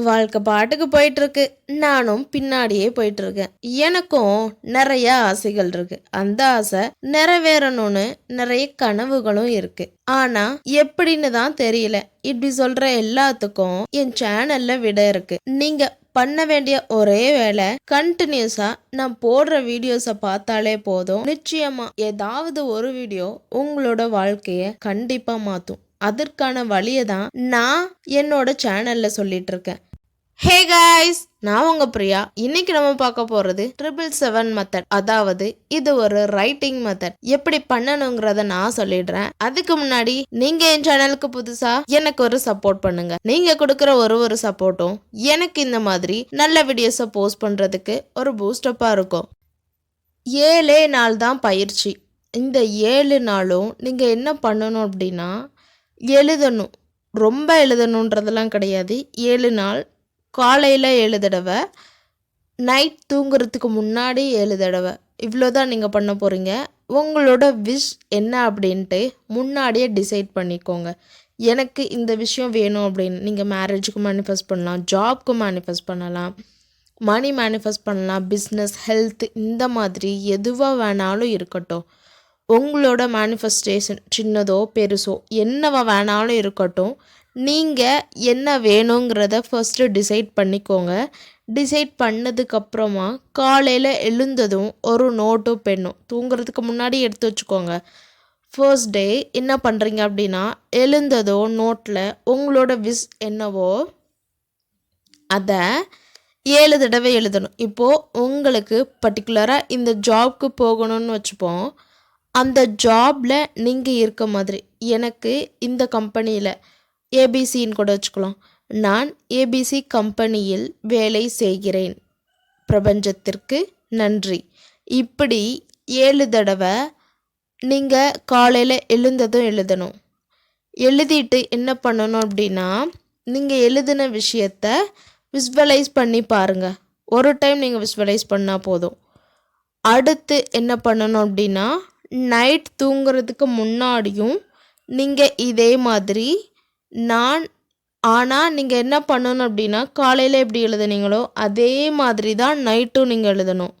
வாழ்க்கை பாட்டுக்கு போயிட்டு இருக்கு நானும் பின்னாடியே போயிட்டு இருக்கேன் எனக்கும் நிறைய ஆசைகள் இருக்கு. அந்த ஆசை நிறைவேறணும்னு நிறைய கனவுகளும் இருக்கு. ஆனா எப்படின்னு தான் தெரியல. இப்படி சொல்ற எல்லாத்துக்கும் என் சேனல்ல விட இருக்கு. நீங்க பண்ண வேண்டிய ஒரே வேலை கண்டினியூஸா நான் போடுற வீடியோஸை பார்த்தாலே போதும். நிச்சயமா ஏதாவது ஒரு வீடியோ உங்களோட வாழ்க்கைய கண்டிப்பா மாத்தும். அதற்கான வழியை தான் நான் என்னோட சேனல்ல சொல்லிட்டு இருக்கேன் ஹே காய்ஸ் நான் உங்க பிரியா. இன்னைக்கு நம்ம பார்க்க போறது ட்ரிபிள் செவன் மெத்தட் அதாவது இது ஒரு ரைட்டிங் மெத்தட் எப்படி பண்ணணுங்கிறத நான் சொல்லிடுறேன். அதுக்கு முன்னாடி நீங்க என் சேனலுக்கு புதுசா எனக்கு ஒரு சப்போர்ட் பண்ணுங்க. நீங்க கொடுக்குற ஒரு ஒரு சப்போர்ட்டும் எனக்கு இந்த மாதிரி நல்ல வீடியோஸை போஸ்ட் பண்றதுக்கு ஒரு பூஸ்டப்பா இருக்கும். ஏழே நாள் தான் பயிற்சி. இந்த ஏழு நாளும் நீங்கள் என்ன பண்ணணும் அப்படின்னா எழுதணும். ரொம்ப எழுதணுன்றதெல்லாம் கிடையாது. ஏழு நாள் காலையில் ஏழு தடவை நைட் தூங்குறதுக்கு முன்னாடி ஏழு தடவை. இவ்வளோதான் நீங்கள் பண்ண போகிறீங்க உங்களோட விஷ் என்ன அப்படின்ட்டு முன்னாடியே டிசைட் பண்ணிக்கோங்க. எனக்கு இந்த விஷயம் வேணும் அப்படின்னு நீங்கள் மேரேஜுக்கு மேனிஃபெஸ்ட் பண்ணலாம் ஜாப்க்கு மேனிஃபெஸ்ட் பண்ணலாம் மணி மேனிஃபெஸ்ட் பண்ணலாம் பிஸ்னஸ் ஹெல்த் இந்த மாதிரி எதுவாக வேணாலும் இருக்கட்டும். உங்களோட மேனிஃபெஸ்டேஷன் சின்னதோ பெருசோ என்னவா வேணாலும் இருக்கட்டும். நீங்கள் என்ன வேணுங்கிறத ஃபர்ஸ்ட்டு டிசைட் பண்ணிக்கோங்க. டிசைட் பண்ணதுக்கப்புறமா காலையில் எழுந்ததும் ஒரு நோட்டும் பெண்ணும் தூங்குறதுக்கு முன்னாடி எடுத்து வச்சுக்கோங்க. ஃபர்ஸ்ட் டே என்ன பண்ணுறீங்க அப்படின்னா எழுந்ததோ நோட்டில் உங்களோட விஷ் என்னவோ அதை ஏழு தடவை எழுதணும். இப்போது உங்களுக்கு பர்டிகுலராக இந்த ஜாப்க்கு போகணும்னு வச்சுப்போம். அந்த ஜாபில் நீங்கள் இருக்க மாதிரி எனக்கு இந்த கம்பெனியில் ஏபிசின்னு கூட வச்சுக்கலாம். நான் ஏபிசி கம்பெனியில் வேலை செய்கிறேன். பிரபஞ்சத்திற்கு நன்றி. இப்படி ஏழு தடவை நீங்கள் காலையில் எழுந்ததும் எழுதணும். எழுதிட்டு என்ன பண்ணணும் அப்படின்னா நீங்கள் எழுதின விஷயத்த விஸ்வலைஸ் பண்ணி பாருங்கள் ஒரு டைம் நீங்கள் விஸ்வலைஸ் பண்ணால் போதும். அடுத்து என்ன பண்ணணும் அப்படின்னா நைட் தூங்குறதுக்கு முன்னாடியும் நீங்கள் இதே மாதிரி நான் ஆனால் நீங்கள் என்ன பண்ணணும் அப்படின்னா காலையில் எப்படி எழுதுனீங்களோ அதே மாதிரி தான் நைட்டும் நீங்கள் எழுதணும்.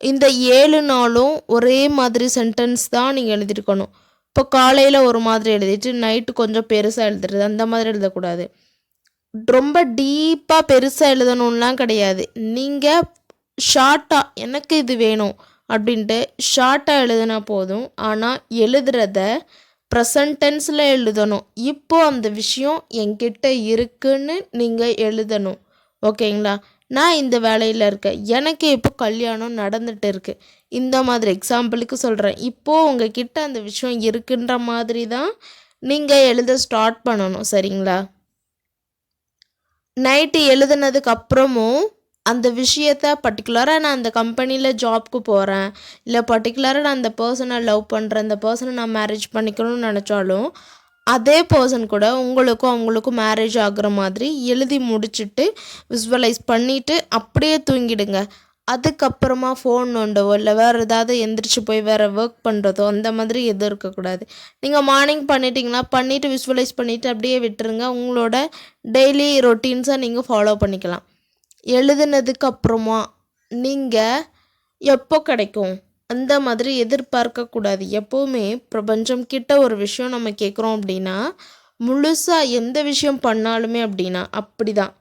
இந்த ஏழு நாளும் ஒரே மாதிரி சென்டென்ஸ் தான் நீங்கள் எழுதிருக்கணும் இப்போ காலையில் ஒரு மாதிரி எழுதிட்டு நைட்டு கொஞ்சம் பெருசாக எழுதுறது அந்த மாதிரி எழுதக்கூடாது. ரொம்ப டீப்பாக பெருசாக எழுதணும்லாம் கிடையாது. நீங்கள் ஷார்ட்டாக எனக்கு இது வேணும் அப்படின்ட்டு ஷார்ட்டாக எழுதினா போதும். ஆனால் எழுதுறத ப்ரெசன்ட் டென்ஸில் எழுதணும். இப்போது அந்த விஷயம் என்கிட்ட இருக்குன்னு நீங்கள் எழுதணும். ஓகேங்களா? நான் இந்த வேலையில் இருக்கேன். எனக்கு இப்போ கல்யாணம் நடந்துட்டு இருக்குது இந்த மாதிரி எக்ஸாம்பிளுக்கு சொல்கிறேன் இப்போது உங்ககிட்ட அந்த விஷயம் இருக்குன்ற மாதிரி தான் நீங்கள் எழுத ஸ்டார்ட் பண்ணணும். சரிங்களா? நைட்டு எழுதுனதுக்கு அப்புறமும் அந்த விஷயத்தை பர்டிகுலராக நான் அந்த கம்பெனியில் ஜாப்க்கு போகிறேன் இல்லை பர்டிகுலராக நான் அந்த பர்சனை லவ் பண்ணுறேன் அந்த பர்சனை நான் மேரேஜ் பண்ணிக்கணும்னு நினச்சாலும் அதே பர்சன் கூட உங்களுக்கும் அவங்களுக்கும் மேரேஜ் ஆகுற மாதிரி எழுதி முடிச்சுட்டு விஸ்வலைஸ் பண்ணிவிட்டு அப்படியே தூங்கிடுங்க. அதுக்கப்புறமா ஃபோன் நோண்டவோ இல்லை வேறு ஏதாவது எந்திரிச்சு போய் வேறு ஒர்க் பண்ணுறதோ அந்த மாதிரி எதுவும் இருக்கக்கூடாது. நீங்கள் மார்னிங் பண்ணிட்டீங்கன்னா பண்ணிவிட்டு விஸ்வலைஸ் பண்ணிவிட்டு அப்படியே விட்டுருங்க. உங்களோட டெய்லி ரொட்டீன்ஸாக நீங்கள் ஃபாலோ பண்ணிக்கலாம். எழுதுனதுக்கு அப்புறமா நீங்கள் எப்போ கிடைக்கும்? அந்த மாதிரி எதிர்பார்க்கக்கூடாது. எப்போவுமே பிரபஞ்சம் கிட்ட ஒரு விஷயம் நம்ம கேட்குறோம் அப்படின்னா முழுசாக எந்த விஷயம் பண்ணாலுமே அப்படின்னா அப்படி தான்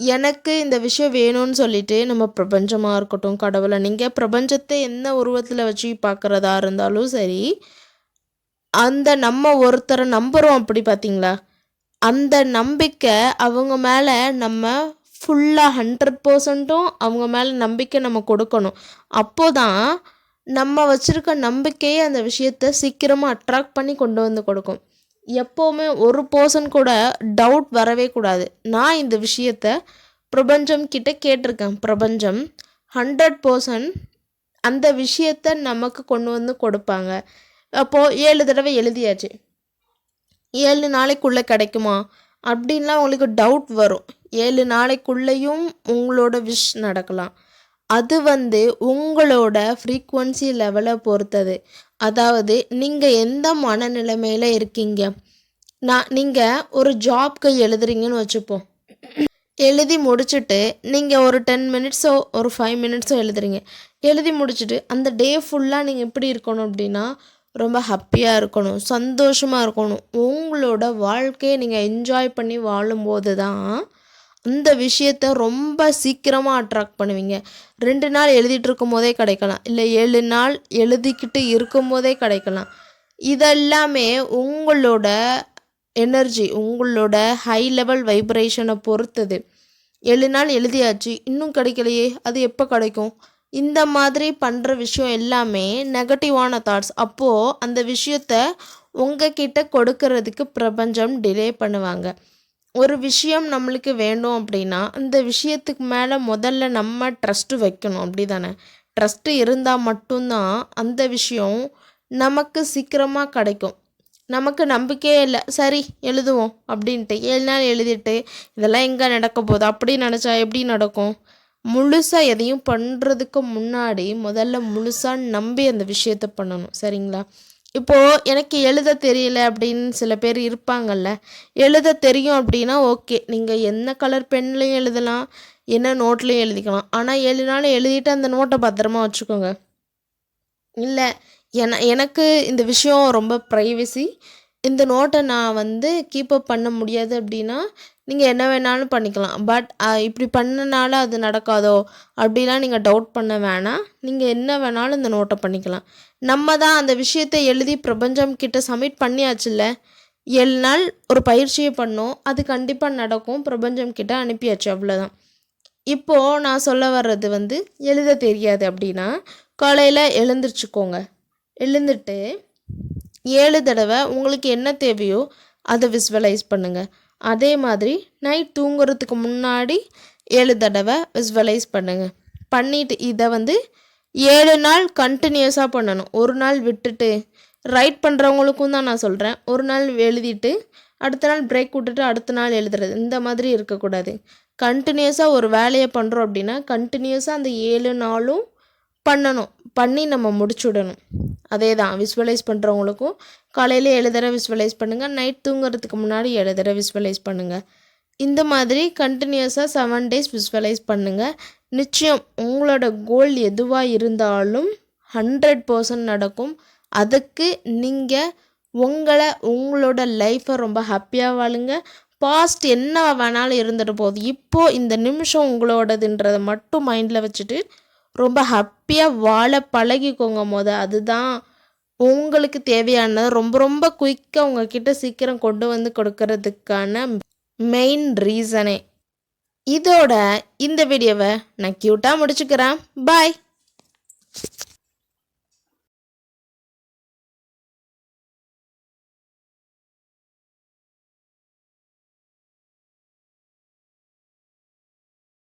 எனக்கு இந்த விஷயம் வேணும்னு சொல்லிட்டு நம்ம பிரபஞ்சமாக இருக்கட்டும் கடவுளை நீங்கள் பிரபஞ்சத்தை என்ன உருவத்தில் வச்சு பார்க்குறதா இருந்தாலும் சரி அந்த நம்ம ஒருத்தரை நம்புகிறோம் அப்படி பார்த்தீங்களா அந்த நம்பிக்கை அவங்க மேலே நம்ம ஃபுல்லாக ஹண்ட்ரட் பர்சன்ட்டும் அவங்க மேலே நம்பிக்கை நம்ம கொடுக்கணும். அப்போ தான் நம்ம வச்சுருக்க நம்பிக்கையே அந்த விஷயத்த சீக்கிரமாக அட்ராக்ட் பண்ணி கொண்டு வந்து கொடுக்கும். எப்போவுமே ஒரு பர்சன் கூட டவுட் வரவே கூடாது. நான் இந்த விஷயத்த பிரபஞ்சம் கிட்ட கேட்டிருக்கேன். பிரபஞ்சம் ஹண்ட்ரட் பர்சன்ட் அந்த விஷயத்த நமக்கு கொண்டு வந்து கொடுப்பாங்க. அப்போது ஏழு தடவை எழுதியாச்சு. ஏழு நாளைக்குள்ளே கிடைக்குமா? அப்படின்லாம் உங்களுக்கு டவுட் வரும். ஏழு நாளைக்குள்ளேயும் உங்களோட விஷ் நடக்கலாம். அது வந்து உங்களோட ஃப்ரீக்குவன்சி லெவலை பொறுத்தது. அதாவது நீங்கள் எந்த மனநிலைமையில் இருக்கீங்க? நான் நீங்கள் ஒரு ஜாப்க்கு எழுதுறீங்கன்னு வச்சுப்போம். எழுதி முடிச்சுட்டு நீங்கள் ஒரு டென் மினிட்ஸோ ஒரு ஃபைவ் மினிட்ஸோ எழுதுறீங்க. எழுதி முடிச்சுட்டு அந்த டே ஃபுல்லாக நீங்கள் எப்படி இருக்கணும் அப்படின்னா ரொம்ப ஹாப்பியாக இருக்கணும் சந்தோஷமாக இருக்கணும். உங்களோட வாழ்க்கையை நீங்கள் என்ஜாய் பண்ணி வாழும்போது தான் அந்த விஷயத்த ரொம்ப சீக்கிரமாக அட்ராக்ட் பண்ணுவீங்க. ரெண்டு நாள் எழுதிட்டு இருக்கும் போதே கிடைக்கலாம். இல்லை ஏழு நாள் எழுதிக்கிட்டு இருக்கும் போதே கிடைக்கலாம். இதெல்லாமே உங்களோட எனர்ஜி உங்களோட ஹை லெவல் வைப்ரேஷனை பொறுத்தது. ஏழு நாள் எழுதியாச்சு இன்னும் கிடைக்கலையே அது எப்போ கிடைக்கும்? இந்த மாதிரி பண்ணுற விஷயம் எல்லாமே நெகட்டிவான தாட்ஸ் அப்போது அந்த விஷயத்த உங்ககிட்ட கொடுக்கறதுக்கு பிரபஞ்சம் டிலே பண்ணுவாங்க. ஒரு விஷயம் நம்மளுக்கு வேணும் அப்படின்னா அந்த விஷயத்துக்கு மேலே முதல்ல நம்ம ட்ரஸ்ட்டு வைக்கணும். அப்படி தானே ட்ரஸ்ட்டு இருந்தால் மட்டும்தான் அந்த விஷயம் நமக்கு சீக்கிரமாக கிடைக்கும். நமக்கு நம்பிக்கையே இல்லை. சரி எழுதுவோம் அப்படின்ட்டு ஏழு நாள் எழுதிட்டு இதெல்லாம் எங்கே நடக்க போகுது? அப்படி நினச்சா எப்படி நடக்கும்? முழுசாக எதையும் பண்ணுறதுக்கு முன்னாடி முதல்ல முழுசாக நம்பி அந்த விஷயத்த பண்ணணும். சரிங்களா? இப்போது எனக்கு எழுத தெரியல அப்படின்னு சில பேர் இருப்பாங்கல்ல. எழுத தெரியும் அப்படின்னா ஓகே. நீங்கள் என்ன கலர் பென்லையும் எழுதலாம் என்ன நோட்லையும் எழுதிக்கலாம். ஆனால் ஏழு நாள் எழுதிட்டு அந்த நோட்டை பத்திரமா வச்சுக்கோங்க. இல்லை என எனக்கு இந்த விஷயம் ரொம்ப ப்ரைவசி இந்த நோட்டை நான் வந்து கீப்பப் பண்ண முடியாது அப்படின்னா நீங்கள் என்ன வேணாலும் பண்ணிக்கலாம். பட் இப்படி பண்ணனால அது நடக்காதோ? அப்படிலாம் நீங்கள் டவுட் பண்ண வேணாம். நீங்கள் என்ன வேணாலும் இந்த நோட்டை பண்ணிக்கலாம். நம்ம தான் அந்த விஷயத்தை எழுதி பிரபஞ்சம் கிட்ட சப்மிட் பண்ணியாச்சுல்ல? ஏழு நாள் ஒரு பயிற்சியை பண்ணோம். அது கண்டிப்பாக நடக்கும். பிரபஞ்சம் கிட்ட அனுப்பியாச்சு அவ்வளோதான் இப்போது நான் சொல்ல வர்றது வந்து எழுத தெரியாது அப்படின்னா காலையில் எழுந்திரிச்சுக்கோங்க. எழுந்துட்டு ஏழு தடவை உங்களுக்கு என்ன தேவையோ அதை விஸ்வலைஸ் பண்ணுங்கள் அதே மாதிரி நைட் தூங்குறதுக்கு முன்னாடி ஏழு தடவை விஸ்வலைஸ் பண்ணுங்கள் பண்ணிட்டு இதை வந்து ஏழு நாள் கண்டினியூஸாக பண்ணணும். ஒரு நாள் விட்டுட்டு ரைட் பண்ணுறவங்களுக்கும் தான் நான் சொல்கிறேன் ஒரு நாள் எழுதிட்டு அடுத்த நாள் பிரேக் விட்டுட்டு அடுத்த நாள் எழுதுறது. இந்த மாதிரி இருக்கக்கூடாது. கண்டினியூஸாக ஒரு வேலையை பண்ணுறோம் அப்படின்னா கண்டினியூஸாக அந்த ஏழு நாளும் பண்ணணும். பண்ணி நம்ம முடிச்சுடணும். அதே தான் விஸ்வலைஸ் பண்ணுறவங்களுக்கும் காலையில் எழுதுற விஸ்வலைஸ் பண்ணுங்கள் நைட் தூங்குறதுக்கு முன்னாடி எழுதுற விஸ்வலைஸ் பண்ணுங்கள் இந்த மாதிரி கண்டினியூஸாக செவன் டேஸ் விஸ்வலைஸ் பண்ணுங்கள் நிச்சயம் உங்களோட கோல் எதுவாக இருந்தாலும் ஹண்ட்ரட் பர்சன்ட் நடக்கும். அதுக்கு நீங்கள் உங்களை உங்களோட லைஃப்பை ரொம்ப ஹாப்பியாக வாழுங்க. பாஸ்ட் என்ன வேணாலும் இருந்துட்டு போகுது. இப்போது இந்த நிமிஷம் உங்களோடதுன்றதை மட்டும் மைண்டில் வச்சுட்டு ரொம்ப ஹாப்பியாக வாழ பழகிக்கோங்க மொத. அதுதான் உங்களுக்கு தேவையானது. ரொம்ப ரொம்ப குயிக்காக உங்ககிட்ட சீக்கிரம் கொண்டு வந்து கொடுக்கறதுக்கான மெயின் ரீசனே இதோட இந்த வீடியோவை நான் க்யூட்டாக முடிச்சுக்கிறேன். பாய்